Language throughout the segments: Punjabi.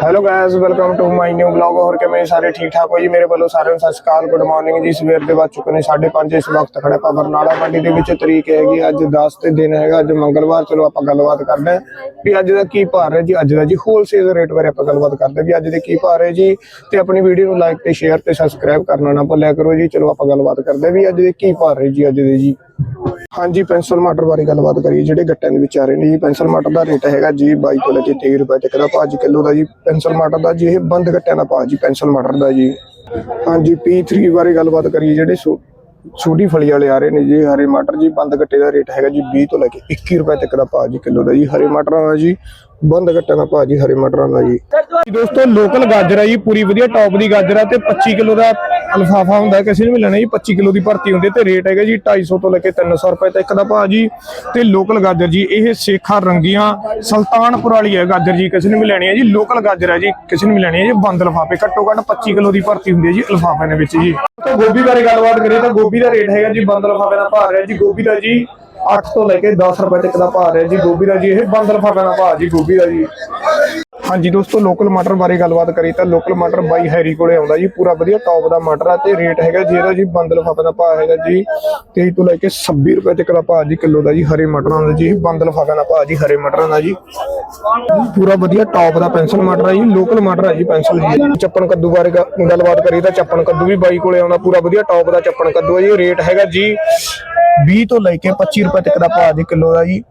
Hello guys welcome to my new blog ਹੋਰ ਕਿਵੇਂ ਸਾਰੇ ਠੀਕ ਠਾਕ ਹੋ ਜੀ? ਮੇਰੇ ਵੱਲੋਂ ਸਾਰਿਆਂ ਨੂੰ ਸਤਿ ਸ਼੍ਰੀ ਅਕਾਲ। ਗੁੱਡ ਮਾਰਨਿੰਗ ਜੀ। ਸਵੇਰ ਦੇ ਵੱਜ ਚੁੱਕੇ ਨੇ 5:30 ਇਸ ਵਕਤ ਖੜੇ ਆਪਾਂ ਬਰਨਾਲਾ ਮੰਡੀ ਦੇ ਵਿੱਚ। ਤਰੀਕ ਹੈਗੀ ਅੱਜ 10 ਤੇ ਦਿਨ ਹੈਗਾ ਅੱਜ ਮੰਗਲਵਾਰ। ਚਲੋ ਆਪਾਂ ਗੱਲਬਾਤ ਕਰਦੇ ਹਾਂ ਵੀ ਅੱਜ ਦਾ ਕੀ ਭਾਅ ਹੈ ਜੀ। ਅੱਜ ਦਾ ਜੀ ਹੋਲਸੇਲ ਰੇਟ ਬਾਰੇ ਆਪਾਂ ਗੱਲਬਾਤ ਕਰਦੇ ਹਾਂ ਵੀ ਅੱਜ ਦੇ ਕੀ ਭਾਅ ਹੈ ਜੀ। ਤੇ ਆਪਣੀ ਵੀਡੀਓ ਨੂੰ ਲਾਈਕ ਤੇ ਸ਼ੇਅਰ ਤੇ ਸਬਸਕ੍ਰਾਈਬ ਕਰਨਾ ਨਾ ਭੁੱਲਿਆ ਕਰੋ ਜੀ। ਚਲੋ ਆਪਾਂ ਗੱਲਬਾਤ ਕਰਦੇ ਹਾਂ ਵੀ ਅੱਜ ਦੇ ਕੀ ਭਾਅ ਹੈ ਜੀ ਅੱਜ ਦੇ ਜੀ। ਹਾਂਜੀ ਪੈਨਸਲ ਮਟਰ ਬਾਰੇ ਗੱਲਬਾਤ ਕਰੀਏ, ਜਿਹੜੇ ਗੱਟਿਆਂ ਦੇ ਵਿੱਚ ਆ ਰਹੇ ਨੇ ਜੀ ਪੈਨਸਲ ਮਟਰ ਦਾ ਰੇਟ ਹੈਗਾ ਜੀ 22 ਤੋਂ ਲੈ ਕੇ 23 ਰੁਪਏ ਤੱਕ ਦਾ ਭਾਅ ਜੀ, ਕਿਲੋ ਦਾ ਜੀ ਪੈਨਸਲ ਮਟਰ ਦਾ ਜੀ, ਇਹ ਬੰਦ ਗੱਟਿਆਂ ਦਾ ਭਾਅ ਜੀ ਪੈਨਸਲ ਮਟਰ ਦਾ ਜੀ। ਹਾਂਜੀ P3 ਬਾਰੇ ਗੱਲਬਾਤ ਕਰੀਏ, ਜਿਹੜੇ ਛੋਟੀ ਫਲੀ ਵਾਲੇ ਆ ਰਹੇ ਨੇ ਜੀ, ਹਰੇ ਮਟਰ ਜੀ, ਬੰਦ ਗੱਟੇ ਦਾ ਰੇਟ ਹੈਗਾ ਜੀ 20 ਤੋਂ ਲੈ ਕੇ 21 ਰੁਪਏ ਤੱਕ ਦਾ ਭਾਅ ਜੀ, ਕਿਲੋ ਦਾ ਜੀ, ਹਰੇ ਮਟਰਾਂ ਦਾ ਜੀ, ਬੰਦ ਗੱਟਿਆਂ ਦਾ ਭਾਅ ਜੀ, ਹਰੇ ਮਟਰਾਂ ਦਾ ਜੀ। ਦੋਸਤੋ ਲੋਕਲ ਗਾਜਰ ਆ ਜੀ, ਪੂਰੀ ਵਧੀਆ ਟੌਪ ਦੀ ਗਾਜਰ ਆ ਤੇ 25 ਕਿਲੋ ਦਾ ਅਲਫਾਫਾ ਹੁੰਦਾ ਕਿਸੇ ਨੂੰ ਵੀ ਲੈਣਾ ਜੀ 25 ਕਿਲੋ ਦੀ ਭਰਤੀ ਹੁੰਦੀ ਹੈ ਤੇ ਰੇਟ ਹੈਗਾ ਜੀ 250 ਤੋਂ ਲੈ ਕੇ 300 ਰੁਪਏ ਤੱਕ ਦਾ ਭਾਅ ਜੀ। ਤੇ ਲੋਕਲ ਗਾਜਰ ਜੀ, ਇਹ ਸੇਖਾ ਰੰਗੀਆਂ ਸੁਲਤਾਨਪੁਰ ਵਾਲੀ ਹੈ ਗਾਜਰ ਜੀ, ਕਿਸੇ ਨੂੰ ਵੀ ਲੈਣੀ ਹੈ ਜੀ, ਲੋਕਲ ਗਾਜਰ ਹੈ ਜੀ, ਕਿਸੇ ਨੂੰ ਵੀ ਲੈਣੀ ਹੈ ਜੀ, ਬੰਦ ਲਫਾਫੇ ਘੱਟੋ ਘੱਟ 25 ਕਿਲੋ ਦੀ ਭਰਤੀ ਹੁੰਦੀ ਹੈ ਜੀ ਲਫਾਫੇ ਦੇ ਵਿੱਚ ਜੀ। ਤਾਂ ਗੋਭੀ ਬਾਰੇ ਗੱਲਬਾਤ ਕਰੀਏ ਤਾਂ ਗੋਭੀ ਦਾ ਰੇਟ ਹੈਗਾ ਜੀ, ਬੰਦ ਲਫਾਫੇ ਦਾ ਭਾਅ ਰਿਹਾ ਜੀ, ਗੋਭੀ ਦਾ ਜੀ 8 ਤੋਂ ਲੈ ਕੇ 10 ਰੁਪਏ ਤੱਕ ਦਾ ਭਾਅ ਰਿਹਾ ਜੀ, ਗੋਭੀ ਦਾ ਜੀ, ਇਹ ਬੰਦ ਲਫਾਫੇ ਦਾ ਭਾਅ ਜੀ, ਗੋਭੀ ਦਾ ਜੀ। ਹਾਂਜੀ ਦੋਸਤੋ ਲੋਕਲ ਮਟਰ ਬਾਰੇ ਗੱਲਬਾਤ ਕਰੀ ਤਾਂ ਲੋਕਲ ਮਟਰ ਬਾਈ ਹੈਰੀ ਕੋਲੇ ਆਉਂਦਾ ਜੀ, ਪੂਰਾ ਵਧੀਆ ਟੌਪ ਦਾ ਮਟਰ ਆ ਤੇ ਰੇਟ ਹੈਗਾ ਜੀ ਜੀ ਬੰਦ ਲਫਾਫੇ ਦਾ ਭਾਅ ਹੈਗਾ ਜੀ 23 ਤੋਂ ਲੈ ਕੇ 26 ਰੁਪਏ ਤੱਕ ਦਾ ਭਾਅ ਜੀ ਕਿਲੋ ਦਾ ਜੀ ਹਰੇ ਮਟਰਾਂ ਦਾ ਜੀ, ਬੰਦ ਲਫਾਫੇ ਦਾ ਭਾਅ ਜੀ ਹਰੇ ਮਟਰਾਂ ਦਾ ਜੀ। ਪੂਰਾ ਵਧੀਆ ਟੌਪ ਦਾ ਪੈਨਸਲ ਮਟਰ ਆ ਜੀ ਲੋਕਲ ਮਟਰ ਆ ਜੀ ਪੈਨਸਲ ਜੀ। ਚੱਪਣ ਕੱਦੂ ਬਾਰੇ ਗੱਲਬਾਤ ਕਰੀ ਤਾਂ ਚੱਪਣ ਕੱਦੂ ਵੀ ਬਾਈ ਕੋਲੇ ਆਉਂਦਾ, ਪੂਰਾ ਵਧੀਆ ਟੌਪ ਦਾ ਚੱਪਣ ਕੱਦੂ ਆ ਜੀ ਰੇਟ ਹੈਗਾ ਜੀ 20 ਤੋਂ ਲੈ ਕੇ 25 ਰੁਪਏ ਤੱਕ ਦਾ ਭਾਅ ਜੀ ਕਿਲੋ ਦਾ ਜੀ।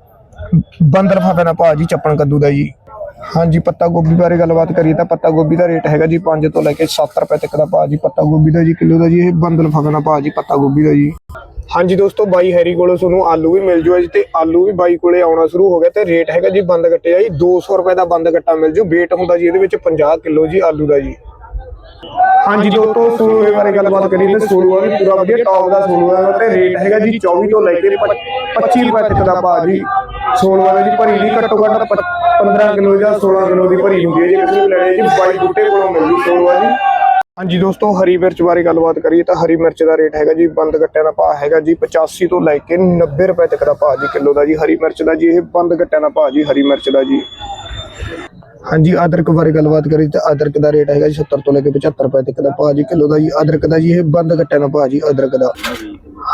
ਬੰਦ ਲਫਾਫੇ ਦਾ ਭਾਅ ਜੀ ਚੱਪਣ ਕੱਦੂ ਦਾ ਜੀ। ਹਾਂਜੀ, ਪੱਤਾ ਗੋਭੀ ਬਾਰੇ ਗੱਲਬਾਤ ਕਰੀਏ ਤਾਂ ਪੱਤਾ ਗੋਭੀ ਦਾ ਰੇਟ ਹੈਗਾ ਜੀ 5 ਤੋਂ ਲੈ ਕੇ 7 ਰੁਪਏ ਤੱਕ ਦਾ ਭਾਅ ਜੀ, ਪੱਤਾ ਗੋਭੀ ਦਾ ਜੀ, ਕਿਲੋ ਦਾ ਜੀ, ਇਹ ਬੰਦ ਲਫਾਫੇ ਭਾਅ ਜੀ, ਪੱਤਾ ਗੋਭੀ ਦਾ ਜੀ। ਹਾਂਜੀ ਦੋਸਤੋ, ਬਾਈ ਹੈਰੀ ਕੋਲੋਂ ਤੁਹਾਨੂੰ ਆਲੂ ਵੀ ਮਿਲ ਜੂਗਾ ਜੀ ਤੇ ਆਲੂ ਵੀ ਬਾਈ ਕੋਲੇ ਆਉਣਾ ਸ਼ੁਰੂ ਹੋ ਗਿਆ ਤੇ ਰੇਟ ਹੈਗਾ ਜੀ ਬੰਦ ਗੱਟੇ ਆ ਜੀ 200 ਰੁਪਏ ਦਾ ਬੰਦ ਗੱਟਾ ਮਿਲ ਜੂ। weight ਹੁੰਦਾ ਜੀ ਇਹਦੇ ਵਿੱਚ 50 ਕਿਲੋ ਜੀ ਆਲੂ ਦਾ ਜੀ। ਹਾਂਜੀ ਦੋਸਤੋ ਸੋਲੂ ਦੇ ਬਾਰੇ ਗੱਲਬਾਤ ਕਰੀਏ ਤਾਂ ਸੋਲੂ ਆ ਵੀ ਪੂਰਾ ਵਧੀਆ ਟੌਪ ਦਾ ਸੋਲੂ ਹੈ ਤੇ ਰੇਟ ਹੈਗਾ ਜੀ 24 ਤੋਂ ਲੈ ਕੇ 25 ਰੁਪਏ ਤੱਕ ਦਾ ਭਾਅ ਜੀ। ਸੋਲੂ ਵਾਲੇ ਦੀ ਭਰੀ ਦੀ ਘੱਟੋ ਘੱਟ 15 ਕਿਲੋ ਜਾਂ 16 ਕਿਲੋ ਦੀ ਭਰੀ ਹੁੰਦੀ ਹੈ। ਜੀ ਕਿਸੇ ਨੂੰ ਲੈਣੀ ਹੈ ਜੀ, ਬਾਈ ਬੂਟੇ ਕੋਲੋਂ ਮਿਲਦੀ ਸੋਲੂ ਵਾਲੀ ਹਾਂਜੀ ਦੋਸਤੋ, ਹਰੀ ਮਿਰਚ ਬਾਰੇ ਗੱਲਬਾਤ ਕਰੀਏ ਤਾਂ ਹਰੀ ਮਿਰਚ ਦਾ ਰੇਟ ਹੈਗਾ ਜੀ, ਬੰਦ ਗੱਟਿਆਂ ਦਾ ਭਾਅ ਹੈਗਾ ਜੀ 85 ਤੋਂ ਲੈ ਕੇ 90 ਰੁਪਏ ਤੱਕ ਦਾ ਭਾਅ ਜੀ ਕਿਲੋ ਦਾ ਜੀ, ਹਰੀ ਮਿਰਚ ਦਾ ਜੀ, ਇਹ ਬੰਦ ਗੱਟਿਆਂ ਦਾ ਭਾਅ ਜੀ, ਹਰੀ ਮਿਰਚ ਦਾ ਜੀ। ਹਾਂਜੀ, ਅਦਰਕ ਬਾਰੇ ਗੱਲਬਾਤ ਕਰੀ ਤਾਂ ਅਦਰਕ ਦਾ ਰੇਟ ਹੈਗਾ ਜੀ 70 ਤੋਂ ਲੈ ਕੇ 75 ਰੁਪਏ ਤੱਕ ਦਾ ਭਾਅ ਜੀ, ਕਿਲੋ ਦਾ ਜੀ ਅਦਰਕ ਦਾ ਜੀ, ਇਹ ਬੰਦ ਕੱਟਿਆ ਦਾ ਭਾਅ ਜੀ ਅਦਰਕ ਦਾ।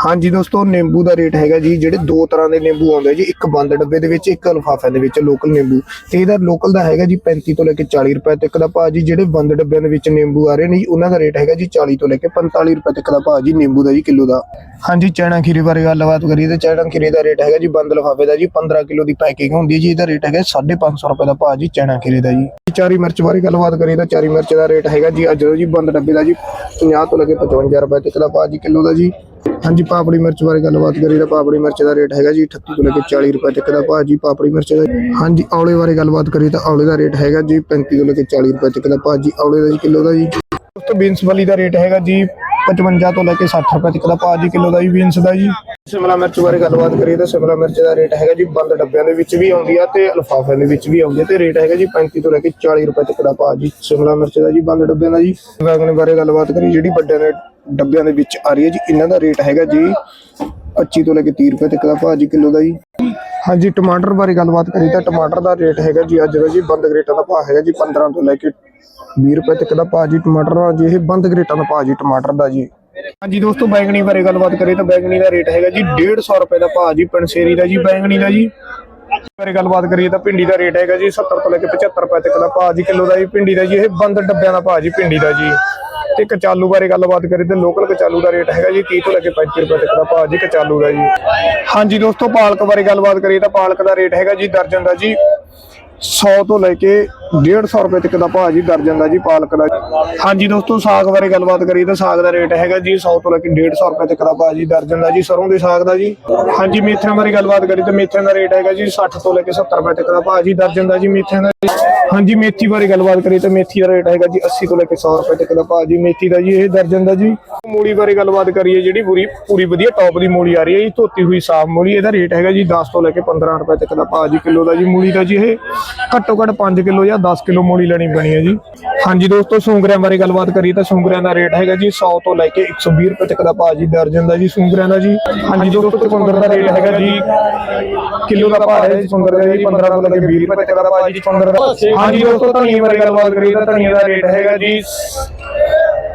ਹਾਂਜੀ ਦੋਸਤੋ, ਨਿੰਬੂ ਦਾ ਰੇਟ ਹੈਗਾ ਜੀ, ਜਿਹੜੇ ਦੋ ਤਰ੍ਹਾਂ ਦੇ ਨਿੰਬੂ ਆਉਂਦੇ ਜੀ, ਇੱਕ ਬੰਦ ਡੱਬੇ ਦੇ ਵਿੱਚ, ਇੱਕ ਲਫਾਫੇ ਦੇ ਵਿੱਚ ਲੋਕਲ ਨਿੰਬੂ। ਤੇ ਇਹਦਾ ਲੋਕਲ ਦਾ ਹੈਗਾ ਜੀ 35 ਤੋਂ ਲੈ ਕੇ 40 ਰੁਪਏ ਤੱਕ ਦਾ ਭਾਅ ਜੀ, ਜਿਹੜੇ ਬੰਦ ਡੱਬਿਆਂ ਦੇ ਵਿੱਚ ਨਿੰਬੂ ਆ ਰਹੇ ਨੇ ਜੀ, ਉਹਨਾਂ ਦਾ ਰੇਟ ਹੈਗਾ ਜੀ 40 ਤੋਂ ਲੈ ਕੇ 45 ਰੁਪਏ ਤੱਕ ਦਾ ਭਾਅ ਜੀ, ਨਿੰਬੂ ਦਾ ਜੀ ਕਿਲੋ ਦਾ। ਹਾਂਜੀ, ਚੈਣਾ ਖੀਰੇ ਬਾਰੇ ਗੱਲਬਾਤ ਕਰੀਏ ਤਾਂ ਚੈਣਾ ਖੀਰੇ ਦਾ ਰੇਟ ਹੈਗਾ ਜੀ, ਬੰਦ ਲਫਾਫੇ ਦਾ ਜੀ 15 ਕਿਲੋ ਦੀ ਪੈਕਿੰਗ ਹੁੰਦੀ ਹੈ ਜੀ, ਇਹਦਾ ਰੇਟ ਹੈਗਾ 550 ਰੁਪਏ ਦਾ ਭਾਅ ਜੀ, ਚੈਣਾ ਖੀਰੇ ਦਾ ਜੀ। ਚਾਰੀ ਮਿਰਚ ਬਾਰੇ ਗੱਲਬਾਤ ਕਰੀਏ ਤਾਂ ਚਾਰੀ ਮਿਰਚ ਦਾ ਰੇਟ ਹੈਗਾ ਜੀ। ਅੱਜ ਜੀ ਬੰਦ ਡੱਬੇ ਦਾ ਜੀ 50 ਤੋਂ ਲੈ ਕੇ 55 ਰੁਪਏ ਤੱਕ ਦਾ ਭਾਅ ਜੀ, ਕਿਲੋ ਦਾ ਜੀ। ਹਾਂਜੀ, ਪਾਪੜੀ ਮਿਰਚ ਬਾਰੇ ਗੱਲਬਾਤ ਕਰੀਏ ਤਾਂ ਪਾਪੜੀ ਮਿਰਚ ਦਾ ਰੇਟ ਹੈਗਾ ਜੀ 38 ਤੋਂ ਲੈ ਕੇ 40 ਰੁਪਏ ਤੱਕ ਦਾ ਭਾਅ ਜੀ, ਪਾਪੜੀ ਮਿਰਚ ਦਾ। ਹਾਂਜੀ, ਔਲੇ ਬਾਰੇ ਗੱਲਬਾਤ ਕਰੀਏ ਤਾਂ ਔਲੇ ਦਾ ਰੇਟ ਹੈਗਾ ਜੀ 35 ਤੋਂ ਲੈ ਕੇ 40 ਰੁਪਏ ਤੱਕ ਦਾ ਭਾਅ ਜੀ, ਔਲੇ ਦਾ ਜੀ, ਕਿਲੋ ਦਾ ਜੀ। ਦੋਸਤੋ ਬੀਨਸ ਵਾਲੀ ਦਾ ਰੇਟ ਹੈਗਾ ਜੀ 55 ਤੋਂ ਲੈ ਕੇ 60 ਰੁਪਏ ਤੱਕ ਦਾ ਭਾਅ ਜੀ, ਕਿਲੋ ਦਾ ਜੀ, ਬੀਨਸ ਦਾ ਜੀ। ਸ਼ਿਮਲਾ ਮਿਰਚ ਬਾਰੇ ਗੱਲਬਾਤ ਕਰੀਏ ਤਾਂ ਸ਼ਿਮਲਾ ਮਿਰਚ ਦਾ ਰੇਟ ਹੈਗਾ ਜੀ, ਬੰਦ ਡੱਬਿਆਂ ਦੇ ਵਿੱਚ ਵੀ ਆਉਂਦੀ ਆ ਤੇ ਲਫਾਫਿਆਂ ਦੇ ਵਿੱਚ ਵੀ ਆਉਂਦੀ ਆ ਤੇ ਰੇਟ ਹੈਗਾ ਜੀ 35 ਤੋਂ ਲੈ ਕੇ 40 ਰੁਪਏ ਤੱਕ ਦਾ ਭਾਅ ਜੀ, ਸ਼ਿਮਲਾ ਮਿਰਚ ਦਾ ਜੀ, ਬੰਦ ਡੱਬਿਆਂ ਦਾ ਜੀ। ਵੈਗਨ ਬਾਰੇ ਗੱਲਬਾਤ ਕਰੀ ਜਿਹੜੀ ਵੱਡਿਆਂ ਦੇ ਡੱਬਿਆਂ ਦੇ ਵਿੱਚ ਆ ਰਹੀ ਹੈ ਜੀ, ਇਹਨਾਂ ਦਾ ਰੇਟ ਹੈਗਾ ਜੀ 25 ਤੋਂ ਲੈ ਕੇ 30 ਰੁਪਏ ਤੱਕ ਦਾ ਭਾਅ ਜੀ, ਕਿਲੋ ਦਾ ਜੀ। ਹਾਂਜੀ, ਟਮਾਟਰ ਬਾਰੇ ਗੱਲਬਾਤ ਕਰੀ ਤਾਂ ਟਮਾਟਰ ਦਾ ਰੇਟ ਹੈਗਾ ਜੀ ਅੱਜ ਦਾ ਜੀ, ਬੰਦ ਗਰੇਟਾਂ ਦਾ ਭਾਅ ਹੈਗਾ ਜੀ 15 ਤੋਂ ਲੈ ਕੇ 20 ਰੁਪਏ ਤੱਕ ਦਾ ਭਾਅ ਜੀ ਟਮਾਟਰ ਦਾ। ਜੀ, ਇਹ ਬੰਦ ਗਰੇਟਾਂ ਦਾ ਭਾਅ ਜੀ ਟਮਾਟਰ ਦਾ ਜੀ। ਹਾਂਜੀ ਦੋਸਤੋ, ਬੈਂਗਣੀ ਬਾਰੇ ਗੱਲਬਾਤ ਕਰੀ ਤਾਂ ਬੈਂਗਣੀ ਦਾ ਰੇਟ ਹੈਗਾ ਜੀ 150 ਰੁਪਏ ਦਾ ਭਾਅ ਜੀ ਪਨਸੇਰੀ ਦਾ ਜੀ, ਬੈਂਗਣੀ ਦਾ ਜੀ। ਬਾਰੇ ਗੱਲਬਾਤ ਕਰੀਏ ਤਾਂ ਭਿੰਡੀ ਦਾ ਰੇਟ ਹੈਗਾ ਜੀ 70 ਤੋਂ ਲੈ ਕੇ 75 ਰੁਪਏ ਤੱਕ ਦਾ ਭਾਅ ਜੀ, ਕਿਲੋ ਦਾ ਜੀ ਭਿੰਡੀ ਦਾ ਜੀ, ਇਹ ਬੰਦ ਡੱਬਿਆਂ ਦਾ ਭਾਅ ਜੀ, ਭਿੰਡੀ ਦਾ ਜੀ। ਤੇ ਕਚਾਲੂ ਬਾਰੇ ਗੱਲਬਾਤ ਕਰੀਏ ਤਾਂ ਲੋਕਲ ਕਚਾਲੂ ਦਾ ਰੇਟ ਹੈਗਾ ਜੀ 30 ਤੋਂ ਲੈ ਕੇ 35 ਰੁਪਏ ਤੱਕ ਦਾ ਭਾਅ ਜੀ ਕਚਾਲੂ ਦਾ ਜੀ। ਹਾਂਜੀ ਦੋਸਤੋ, ਪਾਲਕ ਬਾਰੇ ਗੱਲਬਾਤ ਕਰੀਏ ਤਾਂ ਪਾਲਕ ਦਾ ਰੇਟ ਹੈਗਾ ਜੀ, ਦਰਜਨ ਦਾ ਜੀ 100 ਤੋਂ ਲੈ ਕੇ 150 ਰੁਪਏ ਤੱਕ ਦਾ ਭਾਅ ਜੀ, ਦਰਜਨ ਦਾ ਜੀ, ਪਾਲਕ ਦਾ ਹਾਂਜੀ ਦੋਸਤੋ, ਸਾਗ ਬਾਰੇ ਗੱਲਬਾਤ ਕਰੀਏ ਤਾਂ ਸਾਗ ਦਾ ਰੇਟ ਹੈਗਾ ਜੀ 100 ਤੋਂ ਲੈ ਕੇ 150 ਰੁਪਏ ਤੱਕ ਦਾ ਭਾਅ ਜੀ, ਦਰਜਨ ਦਾ ਜੀ, ਸਰੋਂ ਦੇ ਸਾਗ ਦਾ ਜੀ। ਹਾਂਜੀ, ਮੇਥਿਆਂ ਬਾਰੇ ਗੱਲਬਾਤ ਕਰੀਏ ਤਾਂ ਮੇਥਿਆਂ ਦਾ ਰੇਟ ਹੈਗਾ ਜੀ 60 ਤੋਂ ਲੈ ਕੇ 70 ਰੁਪਏ ਤੱਕ ਦਾ ਭਾਅ ਜੀ, ਦਰਜਨ ਦਾ ਜੀ, ਮੇਥਿਆਂ ਦਾ ਹਾਂਜੀ, ਮੇਥੀ ਬਾਰੇ ਗੱਲਬਾਤ ਕਰੀਏ ਤਾਂ ਮੇਥੀ ਦਾ ਰੇਟ ਹੈਗਾ ਜੀ 80 ਤੋਂ ਲੈ ਕੇ 100 ਰੁਪਏ ਤੱਕ ਦਾ ਭਾਅ ਜੀ ਮੇਥੀ ਦਾ ਜੀ, ਇਹ ਦਰਜਨ ਦਾ ਜੀ। ਮੂਲੀ ਬਾਰੇ ਗੱਲਬਾਤ ਕਰੀਏ, ਜਿਹੜੀ ਪੂਰੀ ਪੂਰੀ ਵਧੀਆ ਟੌਪ ਦੀ ਮੂਲੀ ਆ ਰਹੀ ਹੈ ਜੀ, ਧੋਤੀ ਹੋਈ ਸਾਫ਼ ਮੂਲੀ, ਇਹਦਾ ਰੇਟ ਹੈਗਾ ਜੀ 10 ਤੋਂ ਲੈ ਕੇ 15 ਰੁਪਏ ਤੱਕ ਦਾ ਭਾਅ ਜੀ ਕਿਲੋ ਦਾ ਜੀ ਮੂਲੀ ਦਾ ਜੀ, ਇਹ ਘੱਟੋ ਘੱਟ 5 ਕਿਲੋ ਜਾਂ 10 ਕਿਲੋ ਮੂਲੀ ਲੈਣੀ ਪੈਣੀ ਹੈ ਜੀ। ਹਾਂਜੀ ਦੋਸਤੋ, ਸੁੰਗਰਿਆਂ ਬਾਰੇ ਗੱਲਬਾਤ ਕਰੀਏ ਤਾਂ ਸੁੰਗਰਿਆਂ ਦਾ ਰੇਟ ਹੈਗਾ ਜੀ 100 ਤੋਂ ਲੈ ਕੇ 120 ਰੁਪਏ ਤੱਕ ਦਾ ਭਾਅ ਜੀ ਦਰਜਨ ਦਾ ਜੀ ਸੁੰਗਰਿਆਂ ਦਾ ਜੀ। ਹਾਂਜੀ ਦੋਸਤੋ, ਚੁਕੰਦਰ ਦਾ ਰੇਟ ਹੈਗਾ ਜੀ, ਕਿਲੋ ਦਾ ਭਾਅ ਹੈ ਚੁਕੰਦਰ ਦਾ ਜੀ 15 ਤੋਂ ਲੈ ਕੇ 20 ਰੁਪਏ ਤੱਕ ਦਾ ਭਾਅ ਜੀ, ਚੁਕੰਦਰ ਦਾ। ਹਾਂਜੀ ਦੋਸਤੋ, ਧਨੀਏ ਬਾਰੇ ਗੱਲਬਾਤ ਕਰੀਏ ਤਾਂ ਧਨੀਏ ਦਾ ਰੇਟ ਹੈਗਾ ਜੀ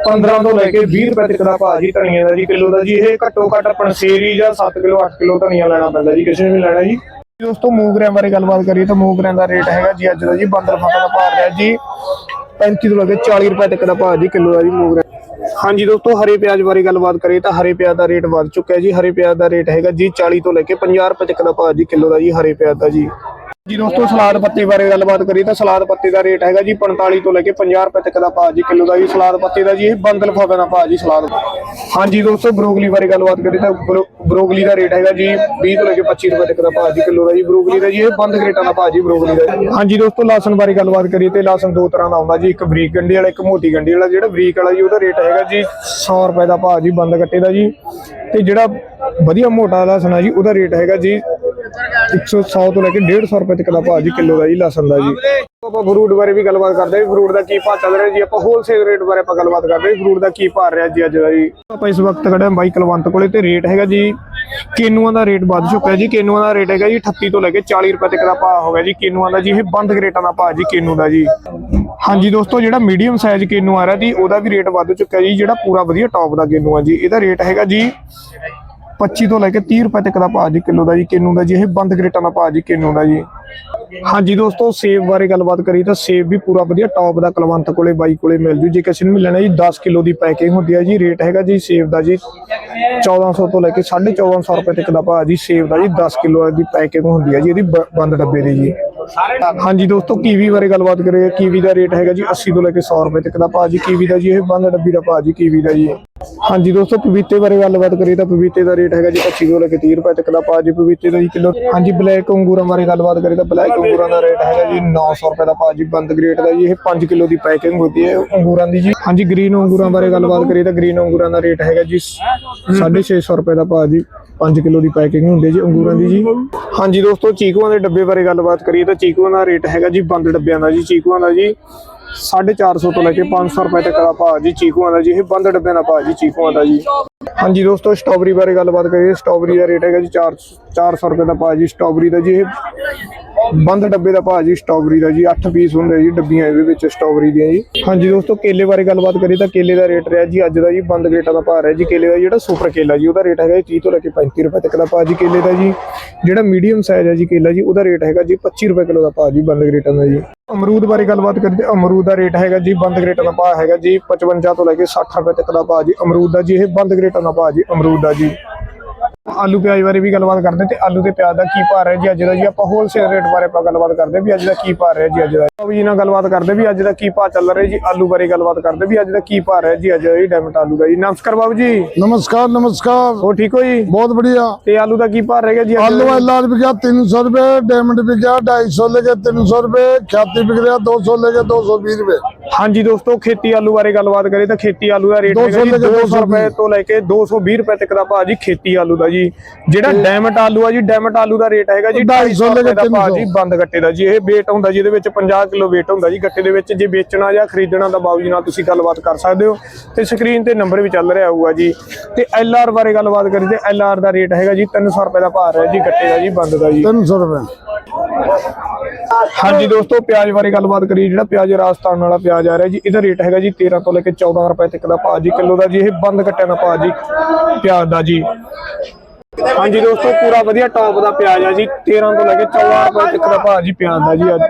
15 ਤੋਂ ਲੈ ਕੇ 20 ਰੁਪਏ ਤੱਕ ਦਾ ਭਾਅ ਜੀ ਧਨੀਏ ਦਾ ਜੀ, ਕਿਲੋ ਦਾ ਜੀ। ਇਹ ਘੱਟੋ ਘੱਟ ਪਣਸੇਰੀ ਜਾਂ 7 ਕਿਲੋ 8 ਕਿਲੋ ਧਨੀਆ ਲੈਣਾ ਪੈਂਦਾ ਜੀ, ਕਿਸੇ ਨੇ ਵੀ ਲੈਣਾ ਜੀ। ਦੋਸਤੋ, ਮੂੰਗਰਿਆਂ ਬਾਰੇ ਗੱਲਬਾਤ ਕਰੀਏ ਤਾਂ ਮੂੰਗਰਿਆਂ ਦਾ ਰੇਟ ਹੈਗਾ ਜੀ ਅੱਜ ਦਾ ਜੀ, ਬੰਦਰ ਫਾਕਾ ਦਾ ਭਾਅ ਰਿਹਾ ਜੀ। 35 ਤੋਂ ਲੈ ਕੇ 40 ਰੁਪਏ ਤੱਕ ਦਾ ਭਾਅ ਜੀ, ਕਿਲੋ ਦਾ ਜੀ ਮੂੰਗਰਿਆਂ ਹਾਂਜੀ ਦੋਸਤੋ, ਹਰੇ ਪਿਆਜ਼ ਬਾਰੇ ਗੱਲਬਾਤ ਕਰੀਏ ਤਾਂ ਹਰੇ ਪਿਆਜ਼ ਦਾ ਰੇਟ ਵੱਧ ਚੁੱਕਿਆ ਜੀ। ਹਰੇ ਪਿਆਜ਼ ਦਾ ਰੇਟ ਹੈਗਾ ਜੀ 40 ਤੋਂ ਲੈ ਕੇ 50 ਰੁਪਏ ਤੱਕ ਦਾ ਭਾਅ ਜੀ, ਕਿਲੋ ਦਾ ਜੀ ਹਰੇ ਪਿਆਜ਼ ਦਾ ਜੀ। ਜੀ ਦੋਸਤੋ, ਸਲਾਦ ਪੱਤੇ ਬਾਰੇ ਗੱਲਬਾਤ ਕਰੀਏ ਤਾਂ ਸਲਾਦ ਪੱਤੇ ਦਾ ਰੇਟ ਹੈਗਾ ਜੀ 45 ਤੋਂ ਲੈ ਕੇ 50 ਰੁਪਏ ਤੱਕ ਦਾ ਭਾਅ ਜੀ, ਕਿਲੋ ਦਾ ਜੀ ਸਲਾਦ ਪੱਤੇ ਦਾ ਜੀ, ਇਹ ਬੰਦ ਲਿਫਾਫੇ ਦਾ ਭਾਅ ਜੀ ਸਲਾਦ ਹਾਂਜੀ ਦੋਸਤੋ, ਬਰੋਕਲੀ ਬਾਰੇ ਗੱਲਬਾਤ ਕਰੀਏ ਤਾਂ ਬਰੋ- ਬਰੋਕਲੀ ਦਾ ਰੇਟ ਹੈਗਾ ਜੀ 20 ਤੋਂ ਲੈ ਕੇ 25 ਰੁਪਏ ਤੱਕ ਦਾ ਭਾਅ ਜੀ, ਕਿਲੋ ਦਾ ਜੀ ਬਰੋਕਲੀ ਦਾ ਜੀ, ਇਹ ਬੰਦ ਗ੍ਰੇਟਾਂ ਦਾ ਭਾਅ ਜੀ, ਬਰੋਕਲੀ ਦਾ ਜੀ। ਹਾਂਜੀ ਦੋਸਤੋ ਲਾਸਨ ਬਾਰੇ ਗੱਲਬਾਤ ਕਰੀਏ ਤੇ ਲਾਸਨ ਦੋ ਤਰ੍ਹਾਂ ਦਾ ਆਉਂਦਾ ਜੀ, ਇੱਕ ਬਰੀਕ ਗੰਢੀ ਵਾਲਾ, ਇੱਕ ਮੋਟੀ ਗੰਢੀ ਵਾਲਾ, ਜਿਹੜਾ ਬਰੀਕ ਵਾਲਾ ਜੀ, ਉਹਦਾ ਰੇਟ ਹੈਗਾ ਜੀ 100 ਰੁਪਏ ਦਾ ਭਾਅ ਜੀ, ਬੰਦ ਕੱਟੇ ਦਾ ਜੀ ਤੇ ਜਿਹੜਾ ਵਧੀਆ ਮੋਟਾ ਲਾਸਨ ਆ ਜੀ, ਉਹਦਾ ਰੇਟ ਹੈਗਾ ਜੀ 100 ਤੋਂ ਲੈ ਕੇ 150 ਰੁਪਏ ਤੱਕ ਦਾ ਭਾਅ ਜੀ ਕਿਲੋ ਦਾ ਜੀ, ਲਸਣ ਦਾ ਜੀ। ਆਪਾਂ ਫਰੂਟ ਬਾਰੇ ਵੀ ਗੱਲਬਾਤ ਕਰਦੇ ਹਾਂ ਫਰੂਟ ਦਾ ਕੀ ਭਾਅ ਚੱਲ ਰਿਹਾ ਜੀ, ਆਪਾਂ ਹੋਲਸੇਲ ਰੇਟ ਬਾਰੇ ਆਪਾਂ ਗੱਲਬਾਤ ਕਰਦੇ ਹਾਂ ਫਰੂਟ ਦਾ ਕੀ ਭਾਅ ਰਿਹਾ ਜੀ ਅੱਜ ਦਾ ਜੀ। ਆਪਾਂ ਇਸ ਵਕਤ ਖੜੇ ਹਾਂ ਬਾਈ ਕੁਲਵੰਤ ਕੋਲੇ ਤੇ ਰੇਟ ਹੈਗਾ ਜੀ, ਕੇਨੂਆਂ ਦਾ ਰੇਟ ਵੱਧ ਚੁੱਕਾ ਜੀ, ਕੇਨੂਆਂ ਦਾ ਰੇਟ ਹੈਗਾ ਜੀ 38 ਤੋਂ ਲੈ ਕੇ 40 ਰੁਪਏ ਤੱਕ ਦਾ ਭਾਅ ਹੋ ਗਿਆ ਜੀ, ਕੇਨੂਆਂ ਦਾ ਜੀ, ਇਹ ਬੰਦ ਗ੍ਰੇਟਾਂ ਦਾ ਭਾਅ ਜੀ, ਕੇਨੂ ਦਾ ਜੀ। ਹਾਂਜੀ ਦੋਸਤੋ, ਜਿਹੜਾ ਮੀਡੀਅਮ ਸਾਈਜ਼ ਕੇਨੂ ਆ ਰਿਹਾ ਜੀ, ਉਹਦਾ ਵੀ ਰੇਟ ਵੱਧ ਚੁੱਕਾ ਜੀ, ਜਿਹੜਾ ਪੂਰਾ ਵਧੀਆ ਟੌਪ ਦਾ ਕੇਨੂ ਆ ਜੀ, ਇਹਦਾ ਰੇਟ ਹੈਗਾ ਜੀ 25 ਤੋਂ ਲੈ ਕੇ 30 ਰੁਪਏ ਤੱਕ ਦਾ ਭਾਅ ਜੀ ਕਿਲੋ ਦਾ ਜੀ, ਕਿੰਨੂ ਦਾ ਜੀ, ਇਹ ਬੰਦ ਗ੍ਰੇਟਾਂ ਦਾ ਭਾਅ ਜੀ ਕਿੰਨੂ ਦਾ ਜੀ। ਹਾਂਜੀ ਦੋਸਤੋ, ਸੇਬ ਬਾਰੇ ਗੱਲਬਾਤ ਕਰੀ ਤਾਂ ਸੇਬ ਵੀ ਪੂਰਾ ਵਧੀਆ ਟੌਪ ਦਾ ਕਲਵੰਤ ਕੋਲੇ, ਬਾਈ ਕੋਲੇ ਮਿਲ ਜੂ। ਜੇ ਕਿਸੇ ਨੂੰ ਵੀ ਲੈਣਾ ਜੀ 10 ਕਿਲੋ ਦੀ ਪੈਕਿੰਗ ਹੁੰਦੀ ਹੈ ਜੀ ਰੇਟ ਹੈਗਾ ਜੀ ਸੇਬ ਦਾ ਜੀ 1400 ਤੋਂ ਲੈ ਕੇ 1450 ਰੁਪਏ ਤੱਕ ਦਾ ਭਾਅ ਜੀ ਸੇਬ ਦਾ ਜੀ 10 ਕਿਲੋ ਦੀ ਪੈਕਿੰਗ ਹੁੰਦੀ ਹੈ ਜੀ, ਇਹਦੀ ਬੰਦ ਡੱਬੇ ਦੀ ਜੀ। ਹਾਂਜੀ ਦੋਸਤੋ, ਕੀਵੀ ਬਾਰੇ ਗੱਲਬਾਤ ਕਰੀਏ। ਕੀਵੀ ਦਾ ਰੇਟ ਹੈਗਾ ਜੀ 80 ਤੋਂ ਲੈ ਕੇ 100 ਰੁਪਏ ਤੱਕ ਦਾ ਭਾਅ ਜੀ। ਕੀਵੀ ਦਾ ਜੀ, ਇਹ ਬੰਦ ਡੱਬੀ ਦਾ ਭਾਅ ਜੀ, ਕੀਵੀ ਦਾ ਜੀ। ਹਾਂਜੀ ਦੋਸਤੋ, ਪਪੀਤੇ ਬਾਰੇ ਗੱਲਬਾਤ ਕਰੀਏ ਤਾਂ ਪਪੀਤੇ ਦਾ ਰੇਟ ਹੈਗਾ ਜੀ 25 ਤੋਂ ਲੈ ਕੇ 30 ਰੁਪਏ ਤੱਕ ਦਾ ਭਾਅ ਜੀ। ਪਪੀਤੇ ਦਾ ਜੀ ਕਿਲੋ, ਹਾਂਜੀ ਬਲੈਕ ਅੰਗੂਰਾਂ ਬਾਰੇ ਗੱਲਬਾਤ ਕਰੀਏ ਤਾਂ ਬਲੈਕ ਅੰਗੂਰਾਂ ਦਾ ਰੇਟ ਹੈਗਾ ਜੀ 900 ਰੁਪਏ ਦਾ ਭਾਅ ਜੀ, ਬੰਦ ਗ੍ਰੇਟ ਦਾ ਜੀ। ਇਹ 5 ਕਿਲੋ ਦੀ ਪੈਕਿੰਗ ਹੁੰਦੀ ਹੈ ਅੰਗੂਰਾਂ ਦੀ ਜੀ। ਹਾਂਜੀ, ਗ੍ਰੀਨ ਅੰਗੂਰਾਂ ਬਾਰੇ ਗੱਲਬਾਤ ਕਰੀਏ ਤਾਂ ਗ੍ਰੀਨ ਅੰਗੂਰਾਂ ਦਾ ਰੇਟ ਹੈਗਾ ਜੀ 650 ਰੁਪਏ ਦਾ ਭਾਅ ਜੀ। 5 ਕਿਲੋ ਦੀ ਪੈਕਿੰਗ ਹੁੰਦੀ ਹੈ ਜੀ ਅੰਗੂਰਾਂ ਦੀ ਜੀ। ਹਾਂਜੀ ਦੋਸਤੋ, ਚੀਕੂਆਂ ਦੇ ਡੱਬੇ ਬਾਰੇ ਗੱਲਬਾਤ ਕਰੀਏ ਤਾਂ ਚੀਕੂਆਂ ਦਾ ਰੇਟ ਹੈਗਾ ਜੀ ਬੰਦ ਡੱਬਿਆਂ ਦਾ ਜੀ, ਚੀਕੂਆਂ ਦਾ ਜੀ 450 ਤੋਂ ਲੈ ਕੇ 500 ਰੁਪਏ ਤੱਕ ਦਾ ਭਾਅ ਜੀ ਚੀਕੂਆਂ ਦਾ ਜੀ, ਇਹ ਬੰਦ ਡੱਬਿਆਂ ਦਾ ਭਾਅ ਜੀ, ਚੀਕੂਆਂ ਦਾ ਜੀ। ਹਾਂਜੀ ਦੋਸਤੋ, ਸਟ੍ਰਾਬੇਰੀ ਬਾਰੇ ਗੱਲਬਾਤ ਕਰੀਏ। ਸਟ੍ਰਾਬੇਰੀ ਦਾ ਰੇਟ ਹੈਗਾ ਜੀ 4 400 ਰੁਪਏ ਦਾ ਭਾਅ ਜੀ, ਸਟ੍ਰਾਬੇਰੀ ਦਾ ਜੀ, ਇਹ ਬੰਦ ਡੱਬੇ ਦਾ ਭਾਅ ਜੀ, ਸਟ੍ਰਾਬੇਰੀ ਦਾ ਜੀ 8 ਪੀਸ ਹੁੰਦੇ ਜੀ ਡੱਬੀਆਂ ਇਹਦੇ ਵਿੱਚ, ਸਟ੍ਰਾਬੇਰੀ ਦੀਆਂ ਜੀ। ਹਾਂਜੀ ਦੋਸਤੋ, ਕੇਲੇ ਬਾਰੇ ਗੱਲਬਾਤ ਕਰੀਏ ਤਾਂ ਕੇਲੇ ਦਾ ਰੇਟ ਰਿਹਾ ਜੀ ਅੱਜ ਦਾ ਜੀ, ਬੰਦ ਰੇਟਾਂ ਦਾ ਭਾਅ ਰਿਹਾ ਜੀ ਕੇਲੇ ਦਾ ਜਿਹੜਾ ਸੁਪਰ ਕੇਲਾ ਜੀ, ਉਹਦਾ ਰੇਟ ਹੈਗਾ ਜੀ 30 ਤੋਂ ਲੈ ਕੇ 35 ਰੁਪਏ ਤੱਕ ਦਾ ਭਾਅ ਜੀ ਕੇਲੇ ਦਾ ਜੀ। ਜਿਹੜਾ ਮੀਡੀਅਮ ਸਾਈਜ਼ ਹੈ ਜੀ ਕੇਲਾ ਜੀ, ਉਹਦਾ ਰੇਟ ਹੈਗਾ ਜੀ 25 ਰੁਪਏ ਕਿਲੋ ਦਾ ਭਾਅ ਜੀ, ਬੰਦ ਰੇਟਾਂ ਦਾ ਜੀ। ਅਮਰੂਦ ਬਾਰੇ ਗੱਲਬਾਤ ਕਰੀਏ ਤਾਂ ਅਮਰੂਦ ਦਾ ਰੇਟ ਹੈਗਾ ਜੀ, ਬੰਦ ਰੇਟਾਂ ਦਾ ਭਾਅ ਹੈਗਾ ਜੀ 55 ਤੋਂ ਲੈ ਕੇ 60 ਰੁਪਏ ਤੱਕ ਦਾ ਭਾਅ ਜੀ, ਅਮਰੂਦ ਦਾ ਜੀ, ਇਹ ਬੰਦ ਰੇਟਾਂ ਦਾ ਭਾਅ ਜੀ, ਅਮਰੂਦ ਦਾ ਜੀ। ਆਲੂ ਪਿਆਜ਼ ਬਾਰੇ ਵੀ ਗੱਲਬਾਤ ਕਰਦੇ ਤੇ ਆਲੂ ਤੇ ਪਿਆਜ਼ ਦਾ ਕੀ ਭਾਅ ਰਿਹਾ ਜੀ ਅੱਜ ਦਾ ਜੀ? ਆਪਾਂ ਹੋਲਸੇਲ ਰੇਟ ਬਾਰੇ ਆਪਾਂ ਗੱਲਬਾਤ ਕਰਦੇ ਵੀ ਅੱਜ ਦਾ ਕੀ ਭਾਅ ਰਿਹਾ ਜੀ ਅੱਜ ਦਾ। ਆਓ ਜੀ ਨਾਲ ਗੱਲਬਾਤ ਕਰਦੇ ਵੀ ਅੱਜ ਦਾ ਕੀ ਭਾਅ ਚੱਲ ਰਿਹਾ ਜੀ ਆਲੂ ਬਾਰੇ ਗੱਲਬਾਤ ਕਰਦੇ ਵੀ ਅੱਜ ਦਾ ਕੀ ਭਾਅ ਰਿਹਾ ਜੀ ਅੱਜ ਦਾ ਜੀ ਡਾਇਮੰਡ ਆਲੂ ਦਾ ਜੀ। ਨਮਸਕਾਰ ਬਾਬੂ ਜੀ। ਨਮਸਕਾਰ ਨਮਸਕਾਰ। ਹੋ ਠੀਕ ਹੋ ਜੀ? ਬਹੁਤ ਵਧੀਆ। ਤੇ ਆਲੂ ਦਾ ਕੀ ਭਾਅ ਰਹੇਗਾ ਜੀ ਆਲੂ ਲਾਲ ਵਿਕਿਆ 300 ਰੁਪਏ ਡਾਇਮੰਡ ਵਿਕਿਆ 250 ਲੈ ਕੇ 300 ਰੁਪਏ ਖੇਤੀ ਵਿਕ ਰਿਹਾ 200 ਲੈ ਕੇ 220 ਰੁਪਏ। ਹਾਂਜੀ ਦੋਸਤੋ ਖੇਤੀ ਆਲੂ ਬਾਰੇ ਗੱਲਬਾਤ ਕਰੀਏ ਤਾਂ ਖੇਤੀ ਆਲੂ ਦਾ ਰੇਟ 200 ਰੁਪਏ ਤੋਂ ਲੈ ਕੇ 220 ਰੁਪਏ ਤੱਕ ਦਾ ਭਾਅ ਜੀ ਖੇਤੀ ਆਲੂ ਦਾ ਜੀ। ਜਿਹੜਾ ਡਾਇਮੰਡ ਆਲੂ ਆ ਜੀ ਡਾਇਮੰਡ ਆਲੂ ਦਾ ਰੇਟ ਹੈਗਾ ਜੀ 250 ਦਾ ਭਾਅ ਜੀ ਬੰਦ ਗੱਟੇ ਦਾ ਜੀ। ਇਹ weight ਹੁੰਦਾ ਜੀ ਵਿੱਚ 50 ਕਿਲੋ weight ਹੁੰਦਾ ਜੀ। ਗੱਟੇ ਦੇ ਵਿੱਚ ਜੇ ਵੇਚਣਾ ਜਾਂ ਖਰੀਦਣਾ ਤਾਂ ਬਾਬੂ ਜੀ ਨਾਲ ਤੁਸੀਂ ਗੱਲਬਾਤ ਕਰ ਸਕਦੇ ਹੋ। ਤੇ ਸਕਰੀਨ ਤੇ ਨੰਬਰ ਵੀ ਚੱਲ ਰਿਹਾ ਹੋਊਗਾ ਜੀ। ਤੇ ਐਲ ਆਰ ਬਾਰੇ ਗੱਲਬਾਤ ਕਰੀ ਤੇ ਐਲ ਆਰ ਦਾ ਰੇਟ ਹੈਗਾ ਜੀ 300 ਰੁਪਏ ਦਾ ਭਾਅ ਹੈ ਜੀ ਗੱਟੇ ਦਾ ਜੀ ਬੰਦ ਦਾ ਜੀ। 300 ਰੁਪਏ। ਹਾਂਜੀ ਦੋਸਤੋ ਪਿਆਜ਼ ਬਾਰੇ ਗੱਲਬਾਤ ਕਰੀ ਜਿਹੜਾ ਪਿਆਜ਼ ਰਾਜਸਥਾਨ ਵਾਲਾ ਪਿਆਜ਼ ਆ ਰਿਹਾ ਜੀ ਇਹਦਾ ਰੇਟ ਹੈਗਾ ਜੀ 13 ਤੋਂ ਲੈ ਕੇ 14 ਰੁਪਏ ਤੱਕ ਦਾ ਪਾ ਜੀ ਕਿਲੋ ਦਾ ਜੀ। ਇਹ ਬੰਦ ਕੱਟਿਆ ਦਾ ਪਾ ਜੀ ਪਿਆਜ਼ ਦਾ ਜੀ। ਹਾਂਜੀ ਦੋਸਤੋ ਪੂਰਾ ਵਧੀਆ ਟੌਪ ਦਾ ਪਿਆਜ਼ ਆ ਜੀ। 13 ਤੋਂ ਲੈ ਕੇ 14 ਰੁਪਏ ਤੱਕ ਦਾ ਭਾਅ ਜੀ ਪਿਆਜ਼ ਦਾ ਜੀ ਅੱਜ।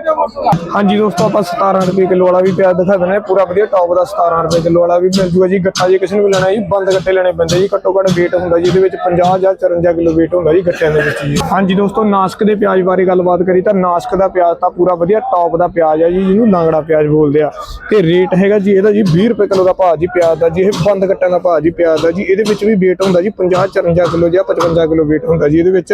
ਹਾਂਜੀ ਦੋਸਤੋ ਆਪਾਂ 17 ਰੁਪਏ ਕਿਲੋ ਵਾਲਾ ਵੀ ਪਿਆਜ਼ ਦਿਖਾ ਦਿੰਦੇ ਪੂਰਾ ਵਧੀਆ ਟੌਪ ਦਾ 17 ਰੁਪਏ ਕਿਲੋ ਵਾਲਾ ਵੀ ਮਿਲ ਜੂਗਾ ਜੀ। ਗੱਟਾ ਜੇ ਕਿਸੇ ਨੂੰ ਵੀ ਲੈਣਾ ਜੀ ਬੰਦ ਗੱਟੇ ਲੈਣੇ ਪੈਂਦੇ ਜੀ। ਘੱਟੋ ਘੱਟ weight ਹੁੰਦਾ ਜੀ ਇਹਦੇ ਵਿੱਚ 50 ਜਾਂ 54 ਕਿਲੋ weight ਹੁੰਦਾ ਜੀ ਗੱਟਿਆਂ ਦੇ ਵਿੱਚ ਜੀ। ਹਾਂਜੀ ਦੋਸਤੋ ਨਾਸਕ ਦੇ ਪਿਆਜ਼ ਬਾਰੇ ਗੱਲਬਾਤ ਕਰੀ ਤਾਂ ਨਾਸਕ ਦਾ ਪਿਆਜ਼ ਤਾਂ ਪੂਰਾ ਵਧੀਆ ਟੌਪ ਦਾ ਪਿਆਜ਼ ਹੈ ਜੀ ਜਿਹਨੂੰ ਲਾਂਗੜਾ ਪਿਆਜ਼ ਬੋਲਦੇ ਆ। ਤੇ ਰੇਟ ਹੈਗਾ ਜੀ ਇਹਦਾ ਜੀ 20 ਰੁਪਏ ਕਿਲੋ ਦਾ ਭਾਅ ਜੀ ਪਿਆਜ਼ ਦਾ ਜੀ। ਇਹ ਬੰਦ ਗੱਟਿਆਂ ਦਾ ਭਾਅ ਜੀ ਪਿਆਜ਼ ਦਾ ਜੀ। ਇਹਦੇ ਵਿੱਚ ਵੀ weight ਹੁੰਦਾ ਜੀ 50 54 ਕਿਲੋ ਜਾਂ 55 ਕਿਲੋ weight ਹੁੰਦਾ ਜੀ ਇਹਦੇ ਵਿੱਚ।